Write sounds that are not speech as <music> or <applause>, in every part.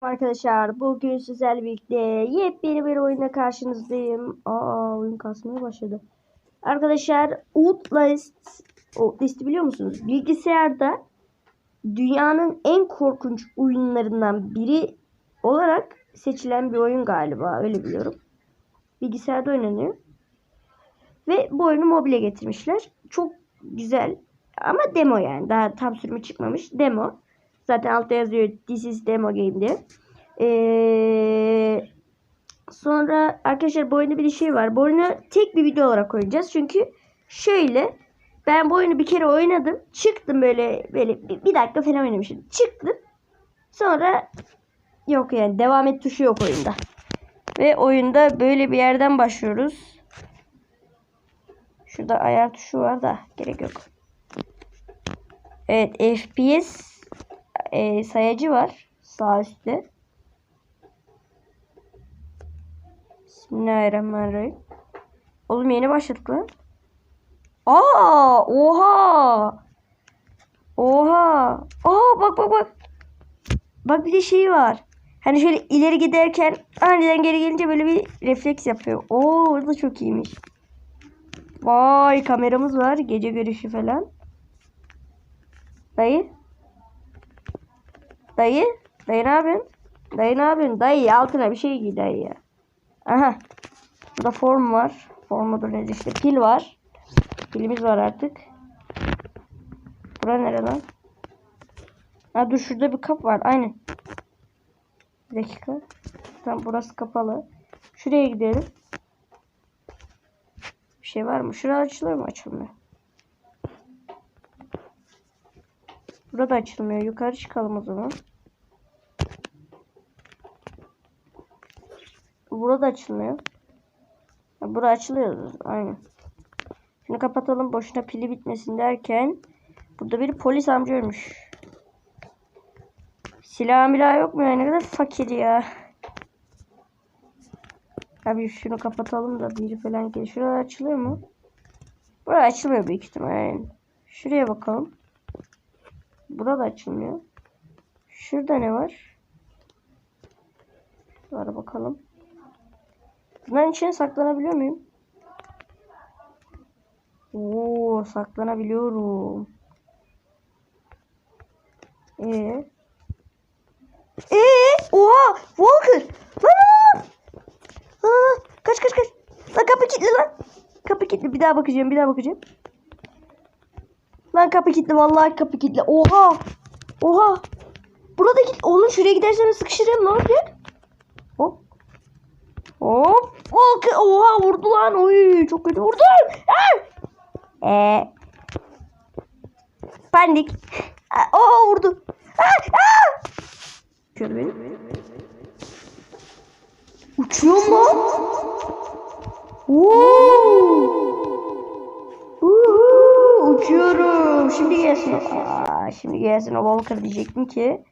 Arkadaşlar bugün sizlerle birlikte yepyeni bir oyuna karşınızdayım. Aa oyun kasmaya başladı. Arkadaşlar Outlast, Outlast'ı biliyor musunuz? Bilgisayarda dünyanın en korkunç oyunlarından biri olarak seçilen bir oyun galiba. Öyle biliyorum. Bilgisayarda oynanıyor. Ve bu oyunu mobile getirmişler. Çok güzel. Ama demo yani. Daha tam sürümü çıkmamış. Demo. Zaten altta yazıyor This is demo game diye. Ee, sonra arkadaşlar bu oyunda bir şey var. Bu oyunu tek bir video olarak oynayacağız. Çünkü şöyle ben bu oyunu bir kere oynadım. Çıktım böyle böyle bir, bir dakika falan oynamışım. Çıktım. Sonra yok yani devam et tuşu yok oyunda. Ve oyunda böyle bir yerden başlıyoruz. Şurada ayar tuşu var da gerek yok. Evet FPS e, sayacı var sağ üstte. Bismillahirrahmanirrahim. Oğlum yeni başladık lan. Aa, oha. Oha. Aa bak bak bak. Bak bir de şey var. Hani şöyle ileri giderken aniden geri gelince böyle bir refleks yapıyor. Oo orada çok iyiymiş. Vay kameramız var. Gece görüşü falan. Dayı. Dayı. Dayı ne yapıyorsun? Dayı ne yapıyorsun? Dayı altına bir şey giy dayı ya. Aha. Burada form var. Formudur nedir işte. Pil var. Pilimiz var artık. Bura nere lan? Ha dur şurada bir kap var. Aynen. Bir dakika. Tam burası kapalı. Şuraya gidelim. Bir şey var mı? Şurada açılıyor mu? Açılmıyor. Burada açılmıyor. Yukarı çıkalım o zaman. Burada açılmıyor. Burada açılıyor. Aynen. Şunu kapatalım. Boşuna pili bitmesin derken burada bir polis amca ölmüş. Silah milah yok mu ya? Ne kadar fakir ya. Abi şunu kapatalım da biri falan gelir. Şurada açılıyor mu? Burası açılmıyor büyük ihtimal. Yani. Şuraya bakalım. Burada açılmıyor. Şurada ne var? Var bakalım. Bunların içine saklanabiliyor muyum? Oo, saklanabiliyorum. Ee? Ee? Oha! Walker! Lan! lan! Kaç kaç kaç. Lan kapı kilitli lan. Kapı kilitli. Bir daha bakacağım. Bir daha bakacağım. Lan kapı kilitli. Vallahi kapı kilitli. Oha! Oha! Burada git. Oğlum şuraya gidersem sıkışırım. Ne olacak? Hop. Hop. Walker. Oha vurdu lan. Oy çok kötü vurdu. Eee. Pandik. Aa, Oha vurdu. Şöyle benim. Uçuyor mu? Uhu, uçuyorum. Şimdi gelsin. Aa, şimdi gelsin o Walker diyecektim ki.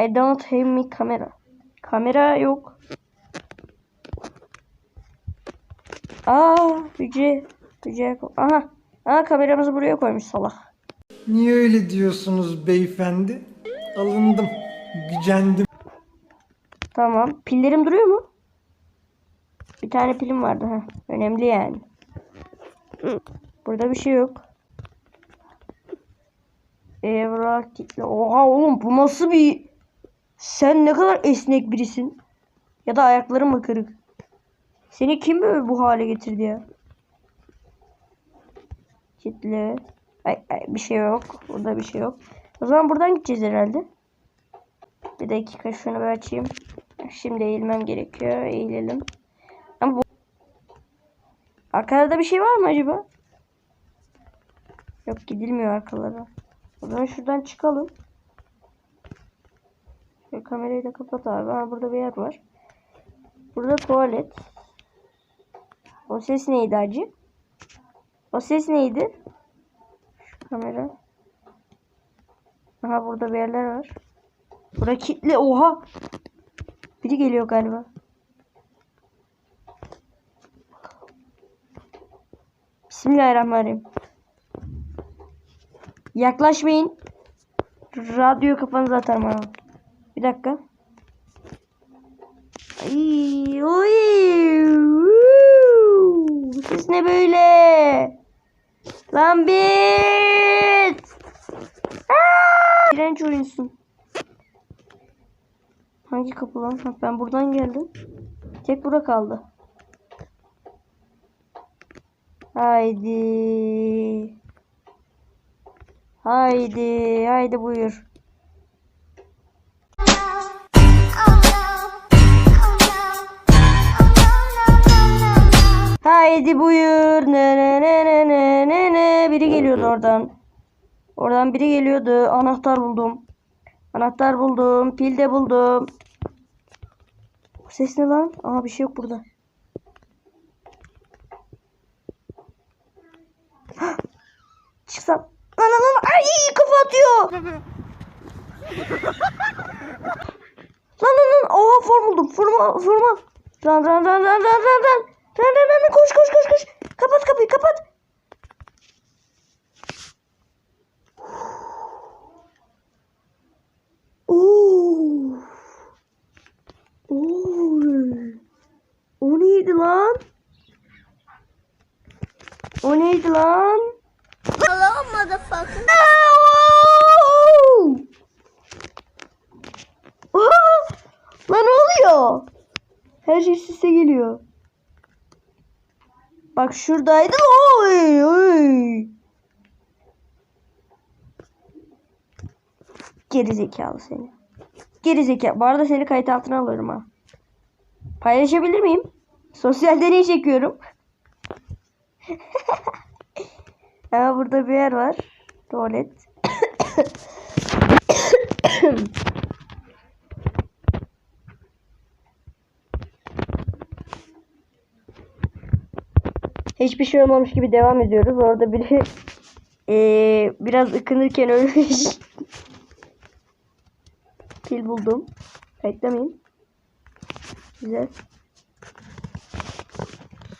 I don't have me kamera. Kamera yok. Aa, hücre. Hücre. Aha. Aha kameramızı buraya koymuş salak. Niye öyle diyorsunuz beyefendi? Alındım, gücendim. Tamam. Pillerim duruyor mu? Bir tane pilim vardı. ha. Önemli yani. Burada bir şey yok. Evrak kitle. Oha oğlum bu nasıl bir... Sen ne kadar esnek birisin. Ya da ayakların mı kırık? Seni kim böyle bu hale getirdi ya? Kitle. Ay, ay, bir şey yok. Burada bir şey yok. O zaman buradan gideceğiz herhalde. Bir dakika şunu bir açayım. Şimdi eğilmem gerekiyor. Eğilelim. Ama bu... Arkada bir şey var mı acaba? Yok gidilmiyor arkalara. O zaman şuradan çıkalım. Şöyle kamerayı da kapat abi. Ha, burada bir yer var. Burada tuvalet. O ses neydi acı? O ses neydi? Şu kamera. Aha burada bir yerler var. Bura kilitli. Oha. Biri geliyor galiba. Bismillahirrahmanirrahim. Yaklaşmayın. Radyo kafanıza atarım ha. Bir dakika. Ay, oy. Ses ne böyle? Lan bit. İğrenç oyunsun. Hangi kapı lan? Ben buradan geldim. Tek bura kaldı. Haydi. Haydi. Haydi buyur. Haydi buyur. Ne ne ne ne ne ne ne. Biri geliyordu oradan. Oradan biri geliyordu. Anahtar buldum. Anahtar buldum. Pil de buldum. Bu ses ne lan? Aa bir şey yok burada. <gasps> Çıksam. Lan lan lan. Ay kafa atıyor. lan lan lan. Oha form buldum. Forma forma. Ran ran ran ran ran ran ran. Ran ran ran. Koş koş koş koş. Kapat kapıyı kapat. Oo. Oo. O neydi lan? O neydi lan? Motherfucker. Lan ne oluyor? Her şey üst geliyor. Bak şuradaydı. Oy, oy. Geri zekalı seni. Geri zekalı. Bu arada seni kayıt altına alırım ha. Paylaşabilir miyim? Sosyal deney çekiyorum. <laughs> Ama burada bir yer var. Tuvalet. Hiçbir şey olmamış gibi devam ediyoruz. Orada biri eee, biraz ıkınırken ölmüş. Pil buldum. Beklemeyin. Güzel.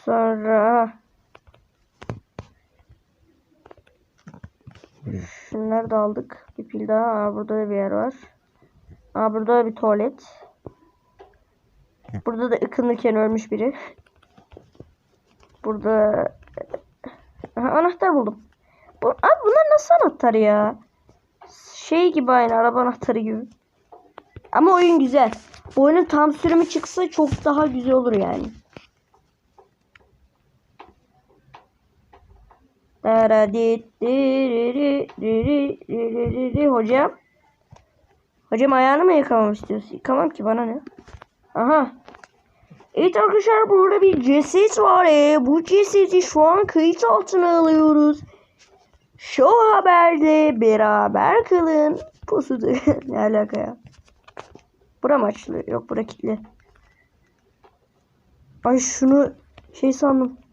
Sonra Da aldık. Bir pil daha. Aa, burada da bir yer var. Aa, burada da bir tuvalet. Burada da ıkınırken ölmüş biri. Burada Aha, anahtar buldum. Bu, abi bunlar nasıl anahtar ya? Şey gibi aynı araba anahtarı gibi. Ama oyun güzel. Bu oyunun tam sürümü çıksa çok daha güzel olur yani. Hocam. Hocam ayağını mı yıkamam istiyorsun? Yıkamam ki bana ne? Aha. Evet arkadaşlar burada bir ceset var. E. Bu cesedi şu an kayıt altına alıyoruz. Şu haberde beraber kalın. Pusudu. <laughs> ne alaka ya? Bura mı açılıyor? Yok bura kilitli. Ay şunu şey sandım.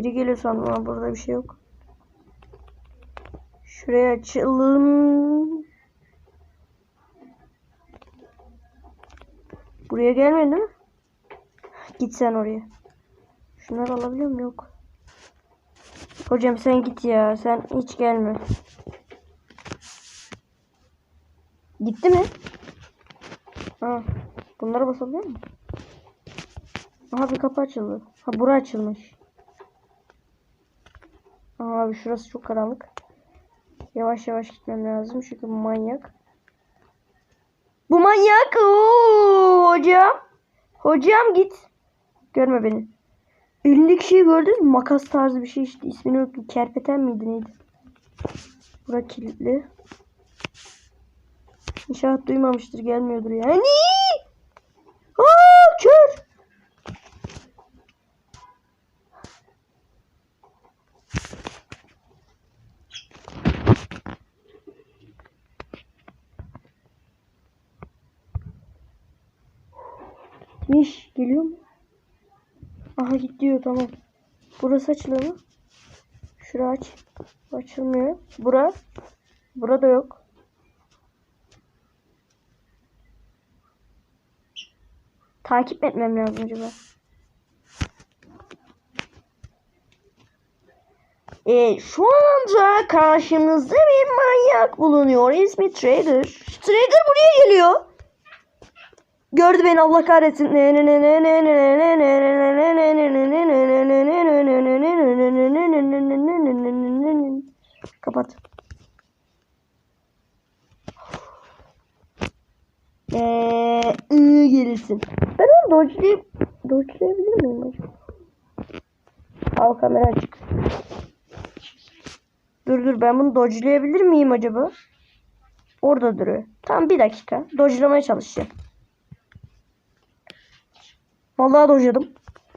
Biri geliyor sandım ama burada bir şey yok. Şuraya açalım. Buraya gelmedi mi? Git sen oraya. Şunları alabiliyor muyum? Yok. Hocam sen git ya. Sen hiç gelme. Gitti mi? Ha. Bunlara basabiliyor mu? Aha bir kapı açıldı. Ha bura açılmış. Abi şurası çok karanlık. Yavaş yavaş gitmem lazım çünkü manyak. Bu manyak. Oo, hocam. Hocam git. Görme beni. Elindeki şeyi gördün mü? Makas tarzı bir şey işte. İsmini unuttum. Kerpeten miydi neydi? Bura kilitli. İnşaat duymamıştır. Gelmiyordur yani. Aa, kör. Miş geliyor mu? Aha gidiyor tamam. Burası açılıyor mu? Şura aç. Açılmıyor. Bura. Burada yok. Takip etmem lazım acaba. E, şu anda karşımızda bir manyak bulunuyor. İsmi Trigger. Trigger buraya geliyor. Gördü beni Allah kahretsin. Kapat. Eee ıı gelirsin. Ben onu dodge'layıp dodge'layabilir miyim acaba? Al kamera açık. Dur dur ben bunu dodge'layabilir miyim acaba? Orada duruyor. Tam bir dakika. Dodge'lamaya çalışacağım. Vallahi dojladım.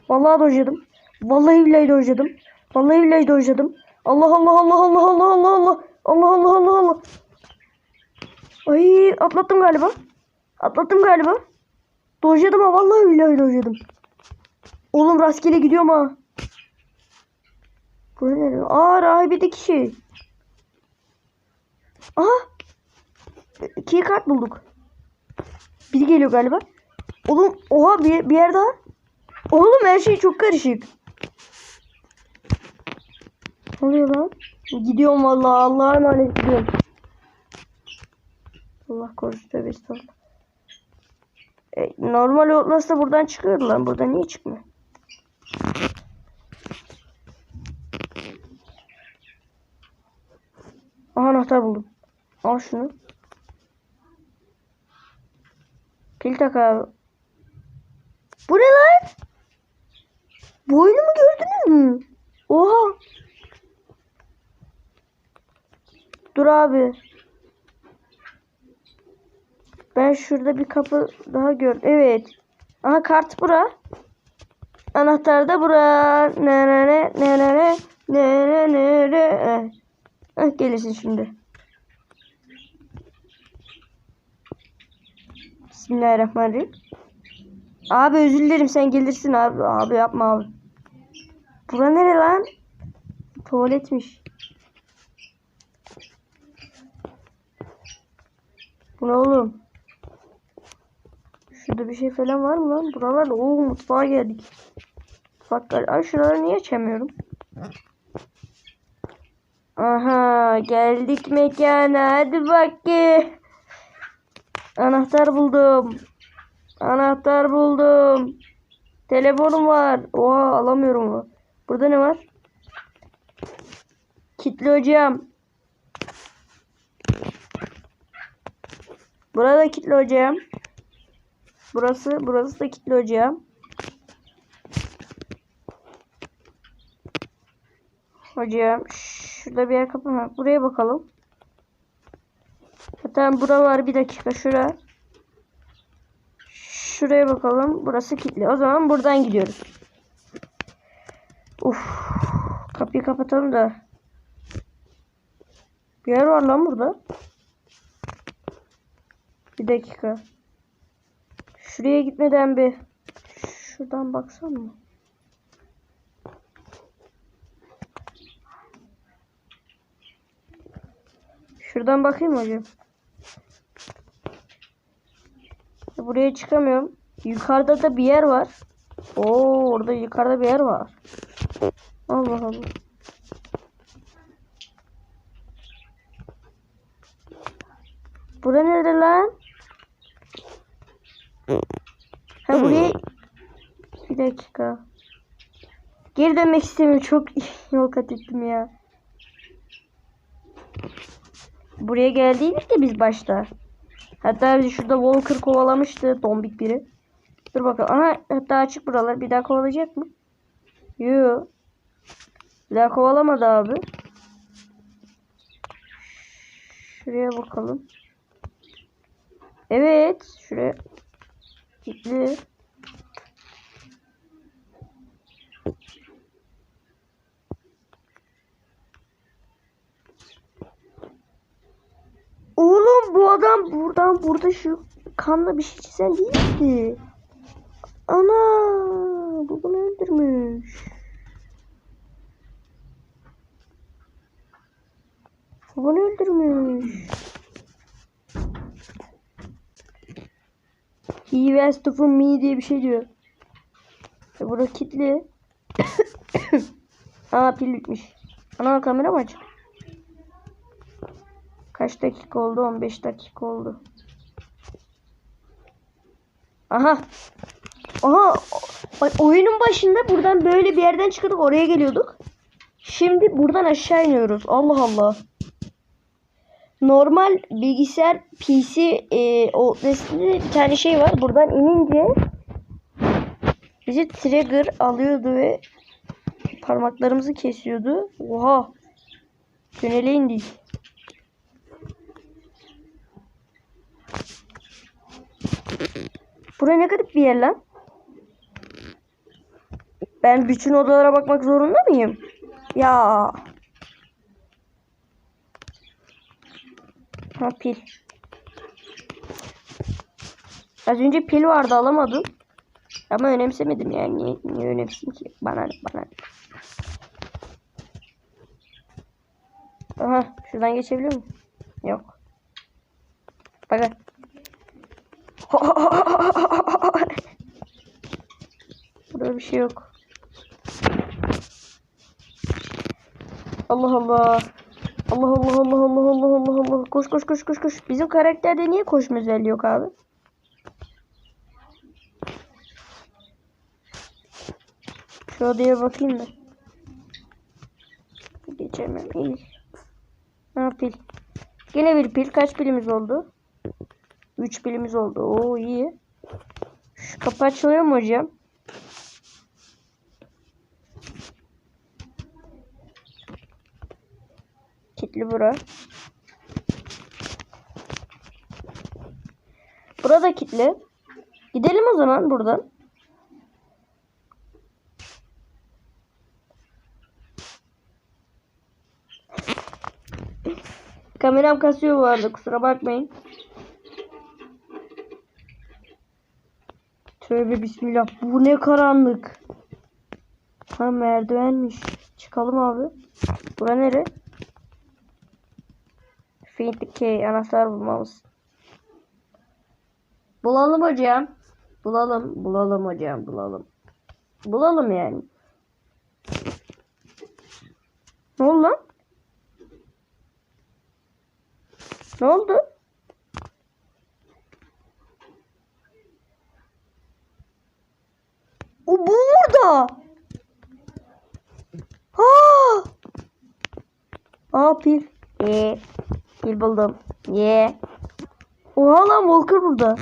Vallahi dojladım. Vallahi billahi dojladım. Vallahi billahi dojladım. Allah Allah Allah Allah Allah Allah Allah. Allah Allah Allah Allah. Ay atlattım galiba. Atlattım galiba. Dojladım ha vallahi billahi dojladım. Oğlum rastgele gidiyorum ha. Bu ne? Aa rahibedeki şey. Aha. Key kart bulduk. Biri geliyor galiba. Oğlum oha bir, bir yer daha. Oğlum her şey çok karışık. Ne oluyor lan? Gidiyorum vallahi Allah'a emanet gidiyorum. Allah korusun tövbe estağfurullah. E, normal Outlast'ta buradan çıkıyordu lan. Burada niye çıkmıyor? Aha anahtar buldum. Al şunu. Pil tak abi. Bu ne lan? Bu mu gördünüz mü? Oha. Dur abi. Ben şurada bir kapı daha gördüm. Evet. Aha kart bura. Anahtar da bura. Ne ne ne ne ne ne ne ne ne ne. Gelirsin şimdi. Bismillahirrahmanirrahim. Abi özür dilerim sen gelirsin abi. Abi yapma abi. Bura nere lan? Tuvaletmiş. Bu ne oğlum? Şurada bir şey falan var mı lan? Buralar Oo mutfağa geldik. Mutfak Ay şuraları niye açamıyorum? Aha geldik mekana. Hadi bakayım. Anahtar buldum. Anahtar buldum. Telefonum var. Oha alamıyorum. Burada ne var? Kitli hocam. Burada kitli hocam. Burası, burası da kitli hocam. Hocam şurada bir yer kapı var. Buraya bakalım. Zaten bura var bir dakika şura. Şuraya bakalım. Burası kilitli. O zaman buradan gidiyoruz. Uf. Kapıyı kapatalım da. Bir yer var lan burada. Bir dakika. Şuraya gitmeden bir şuradan baksam mı? Şuradan bakayım hocam. Buraya çıkamıyorum. Yukarıda da bir yer var. Oo orada yukarıda bir yer var. Allah Allah. Bura nerede lan? Ha buraya bir dakika. Geri dönmek istemiyorum. Çok <laughs> yol kat ettim ya. Buraya geldiydik de biz başta. Hatta şurada Walker kovalamıştı. Dombik biri. Dur bakalım. Aha hatta açık buralar. Bir daha kovalayacak mı? Yoo. Bir daha kovalamadı abi. Şuraya bakalım. Evet. Şuraya. Kilitli. Oğlum bu adam buradan burada şu kanla bir şey çizen değildi. Ana bu bunu öldürmüş. Bu bunu öldürmüş. He wants to from me diye bir şey diyor. E burada kilitli. <coughs> Aa pil bitmiş. Ana kamera mı açık? Kaç dakika oldu? 15 dakika oldu. Aha. Aha. Oyunun başında buradan böyle bir yerden çıkıyorduk. Oraya geliyorduk. Şimdi buradan aşağı iniyoruz. Allah Allah. Normal bilgisayar PC e, o bir tane şey var. Buradan inince bizi trigger alıyordu ve parmaklarımızı kesiyordu. Oha. Tünele indik. Buraya ne garip bir yer lan. Ben bütün odalara bakmak zorunda mıyım? Ya. Ha pil. Az önce pil vardı alamadım. Ama önemsemedim yani. Niye, niye önemsin ki? Bana bana. Aha şuradan geçebiliyor muyum? Yok. Bakın. <laughs> Burada bir şey yok. Allah Allah. Allah Allah Allah Allah Allah Allah Allah. Koş koş koş koş koş. Bizim karakterde niye koşma özelliği yok abi? Şu odaya bakayım da. Geçemem. İyi. Ha pil. Yine bir pil. Kaç pilimiz oldu? 3 pilimiz oldu. Oo iyi. Şu kapı açılıyor mu hocam? Kilitli bura. Burada kilitli. Gidelim o zaman buradan. Kameram kasıyor bu arada kusura bakmayın. Tövbe bismillah. Bu ne karanlık. Ha merdivenmiş. Çıkalım abi. Bura nere? Faint key anahtar bulmamız. Bulalım hocam. Bulalım. Bulalım hocam. Bulalım. Bulalım yani. Ne oldu lan? Ne oldu? O bu burada. Ha! Aa pil. Ee, pil buldum. Ye. Oha lan Walker burada.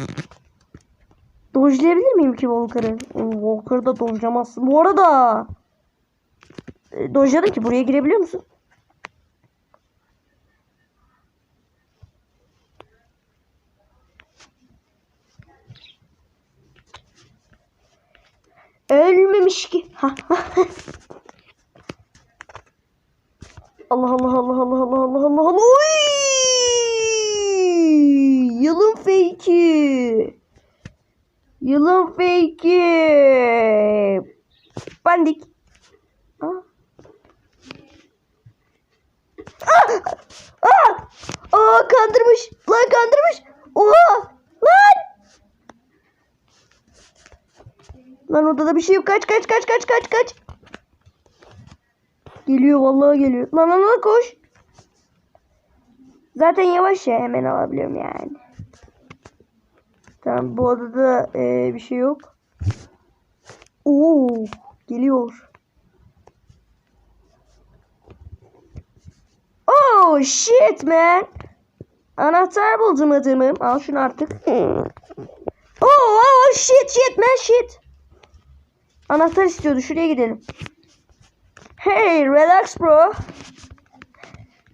Dojlayabilir miyim ki Walker'ı? Walker'da dojlamazsın. Bu arada. E, ki buraya girebiliyor musun? Ölmemiş ki. Allah Allah Allah Allah Allah Allah Allah Allah. Oy! Yılın fake'i. Yılın fake'i. Bandik. Aa. Aa! Aa! Kandırmış. Lan kandırmış. Oha! Lan! Lan odada bir şey yok. Kaç kaç kaç kaç kaç kaç. Geliyor vallahi geliyor. Lan lan lan koş. Zaten yavaş ya hemen alabiliyorum yani. Tamam bu odada e, bir şey yok. Oo geliyor. Oh shit man. Anahtar buldum adamım. Al şunu artık. Oh, oh shit shit man shit. Anahtar istiyordu. Şuraya gidelim. Hey relax bro.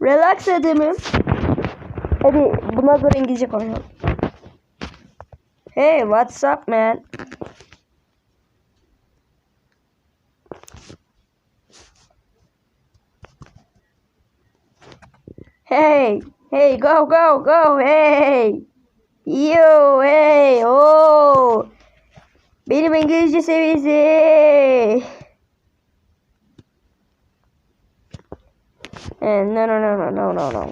Relax adamım. Hadi buna göre İngilizce konuşalım. Hey what's up man? Hey, hey, go, go, go, hey. Yo, hey, oh. Benim İngilizce seviyesi. And no, no, no, no, no, no, no, no.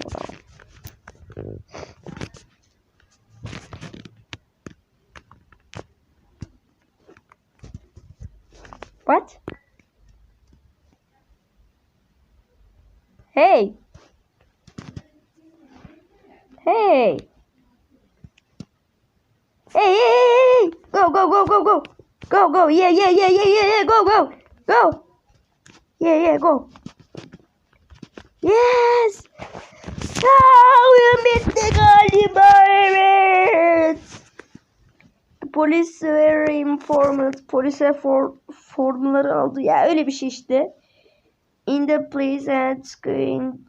What? Hey! Hey! Hey, hey, hey, hey! Go, go, go, go, go! Go, go, yeah, yeah, yeah, yeah, yeah, yeah, go, go! Go! Yeah, yeah, go! Yes. Aa, oyun bitti galiba. Evet. Polis were informed. Polise for, formları aldı. Ya öyle bir şey işte. In the place and in,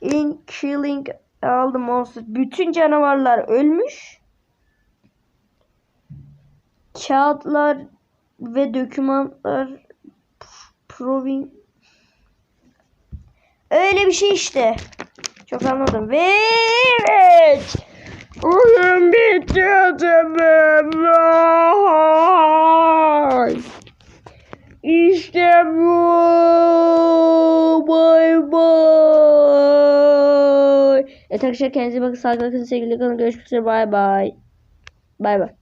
in killing all the monsters. Bütün canavarlar ölmüş. Kağıtlar ve dokümanlar proving öyle bir şey işte. Çok anladım. Ve evet. Oyun bitti adamım. İşte bu. Bay bay. Evet arkadaşlar kendinize bakın. Sağlıklı kalın. Sevgili kalın. Görüşmek üzere. Bay bay. Bay bay.